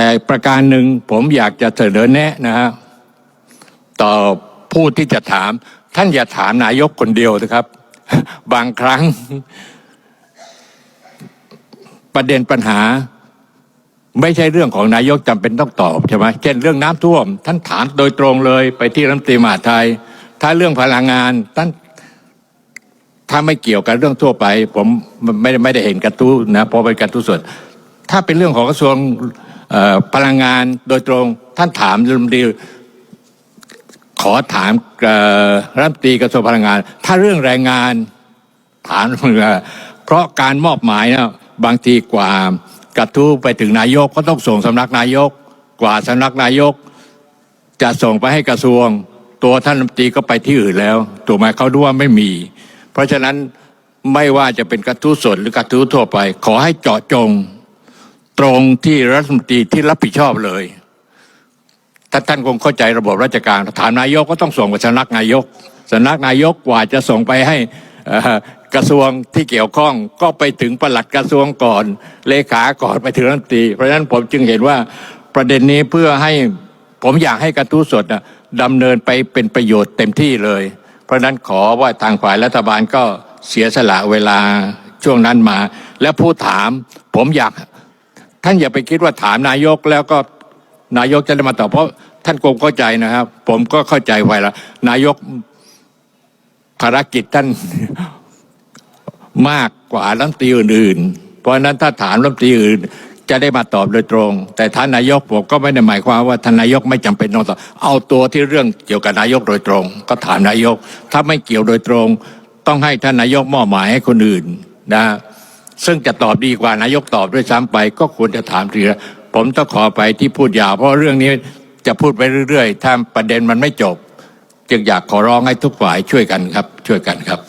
แต่ประการหนึ่งผมอยากจะเสนอแนะนะฮะต่อผู้ที่จะถาม ท่านอย่าถามนายกคนเดียวนะครับ บางครั้ง ประเด็นปัญหา ไม่ใช่เรื่องของนายกจำเป็นต้องตอบใช่ไหมเช่นเรื่องน้ำท่วม ท่านถามโดยตรงเลยไปที่รัฐมนตรีมหาไทย ถ้าเรื่องพลังงานท่านถ้าไม่เกี่ยวกับเรื่องทั่วไป ผมไม่ได้ไม่ได้เห็นกระทู้นะพราะเป็นกระทู้ส่วนถ้าเป็นเรื่องของกระทรวง พลังงานโดยตรงท่านถามรัฐมนตรีขอถามรัฐมนตรีกระทรวงพลังงาน ถ้าเรื่องแรงงานถามเพราะการมอบหมายนะบางทีกว่ากระทู้ไปถึงนายกก็ต้องส่งสำนักนายก กว่าสำนักนายก จะส่งไปให้กระทรวง ตัวท่านรัฐมนตรีก็ไปที่อื่นแล้วถูกไหมเขาดูว่าไม่มี เพราะฉะนั้นไม่ว่าจะเป็นกระทู้สดหรือกระทู้ทั่วไป ขอให้เจาะจง ตรงที่รัฐมนตรีที่รับผิดชอบเลยถ้าท่านคงเข้าใจระบบราชการถามนายกก็ต้องส่งไปสำนักนายกสำนักนายกกว่าจะส่งไปให้กระทรวงที่เกี่ยวข้องก็ไปถึงประหลัดกระทรวงก่อนเลขาก่อนไปถึงรัฐมนตรีเพราะฉะนั้นผมจึงเห็นว่าประเด็นนี้เพื่อให้ผมอยากให้กระทู้สดนะดำเนินไปเป็นประโยชน์เต็มที่เลย เพราะฉะนั้นขอว่าทางฝ่ายรัฐบาลก็เสียสละเวลาช่วงนั้นมา และผู้ถามผมอยาก ท่านอย่าไปคิดว่าถามนายกแล้วก็นายกจะได้มาตอบเพราะท่านคงเข้าใจนะครับ ผมก็เข้าใจไว้ล้วนายกภารกิจท่านมากกว่ารัฐมนตรีอื่นๆ เพราะฉะนั้นถ้าถามรัฐมนตรีอื่น จะได้มาตอบโดยตรง แต่ท่านนายกผมก็ไม่ได้หมายความว่าท่านนายกไม่จำเป็นต้องตอบเอาตัวที่เรื่องเกี่ยวกับนายกโดยตรง ก็ถามนายก ถ้าไม่เกี่ยวโดยตรง ต้องให้ท่านนายกมอบหมายให้คนอื่นนะ ซึ่งจะตอบดีกว่านายกตอบด้วยซ้ำไป ก็ควรจะถามทีละผมต้องขอไปที่พูดยาว เพราะเรื่องนี้จะพูดไปเรื่อยๆ ถ้าประเด็นมันไม่จบ จึงอยากขอร้องให้ทุกฝ่ายช่วยกันครับ ช่วยกันครับ